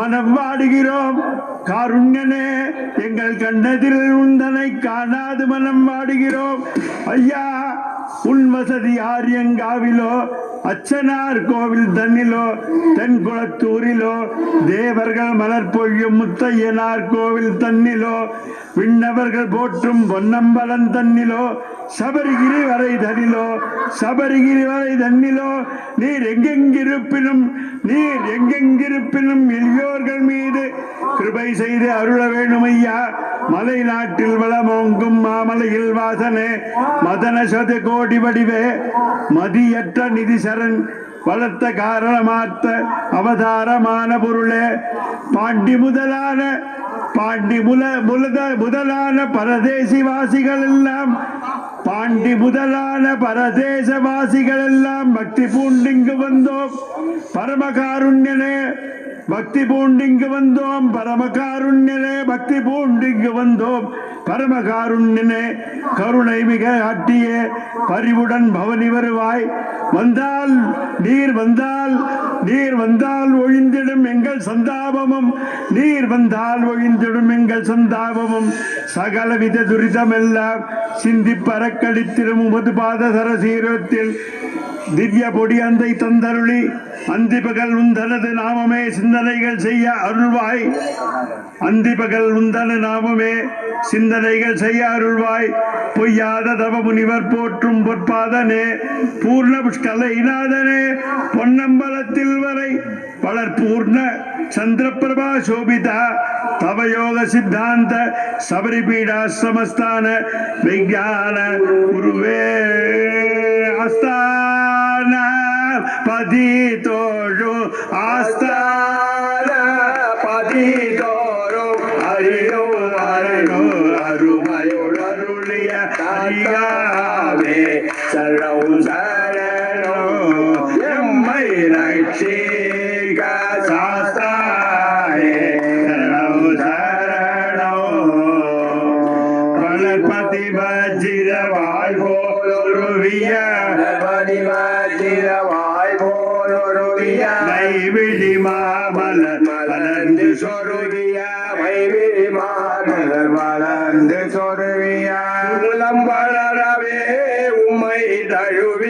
மனம் வாடுகிறோம். காருண்யனே எங்கள் கண்ணதில் உந்தனை காணாது மனம் வாடுகிறோம். ஐயா உன் வசதி ஆரியங்காவிலோ அச்சனார் கோவில் தன்னிலோ தென்குளத்தூரிலோ தேவர்கள் மலர் பொய்யும் முத்தையனார் கோவில் தன்னிலோ விண்ணவர்கள் போற்றும் பொன்னம்பலன் தன்னிலோ சபரிகிரி வரை தனிலோ சபரிகிரி வரை தன்னிலோ நீர் எங்கெங்கிருப்பினும் நீர் எங்கெங்கிருப்பினும் எளியோர்கள் மீது கிருபை செய்து அருள வேணும் ஐயா மலை நாட்டில் வளமோங்கும் மாமலையில் வாசனே மதன சத கோடி வடிவே மதியற்ற நிதிசரன் வளர்த்த காரணமாத்த அவதாரமான பொருளே. பாண்டி முதலான பாண்டி முல முதலான பரதேசி வாசிகள் எல்லாம் பாண்டி முதலான பரதேசவாசிகள் எல்லாம் பக்தி பூண்டிங்கு வந்தோம். பரமகாருண்யனே பக்தி பூண்டிங்கு வந்தோம். பரமகாருண்யனே பக்தி பூண்டிங்கு வந்தோம். பரமகாருண்யனே கருணை மிக ஆட்டியே பரிவுடன் பவனி வருவாய். வந்தால் நீர் வந்தால் நீர் வந்தால் ஒழிந்திடும் எங்கள் சந்தாபமும். நீர் வந்தால் ஒழிந்திடும் எங்கள் சந்தாபமும். சகலவித துரிதமெல்லாம் சிந்தி பறக்கடித்திடும் உமது பாத சரசீரத்தில் திவ்ய பொடி அந்தை தந்தருளி அந்திபகல் உந்தனது நாமமே சிந்தனைகள் செய்ய அருள்வாய். அந்திபகல் உந்தன நாமமே சிந்தனைகள் செய்ய அருள்வாய். பொய்யாத தவ முனிவர் போற்றும் பொற்பாதனே பூர்ண புஷ்கலைநாதனே பொன்னம்பலத்தில் வரை வளர் பூர்ண சந்திரபிரபா சோபிதா தவயோக சித்தாந்த சபரிபீடா சமஸ்தான விஞ்ஞான குருவே ஆஸ்தான പതി തോഴു ആസ്ഥാന പതി வளர்பதி வஜிர வாழ்வோருவிய பதிவாய் போலொருவிய கைவிழி மாமல மலர்ந்து சொருவிய வைவிரி மாமலர் வளர்ந்து சொருவிய மூலம்பர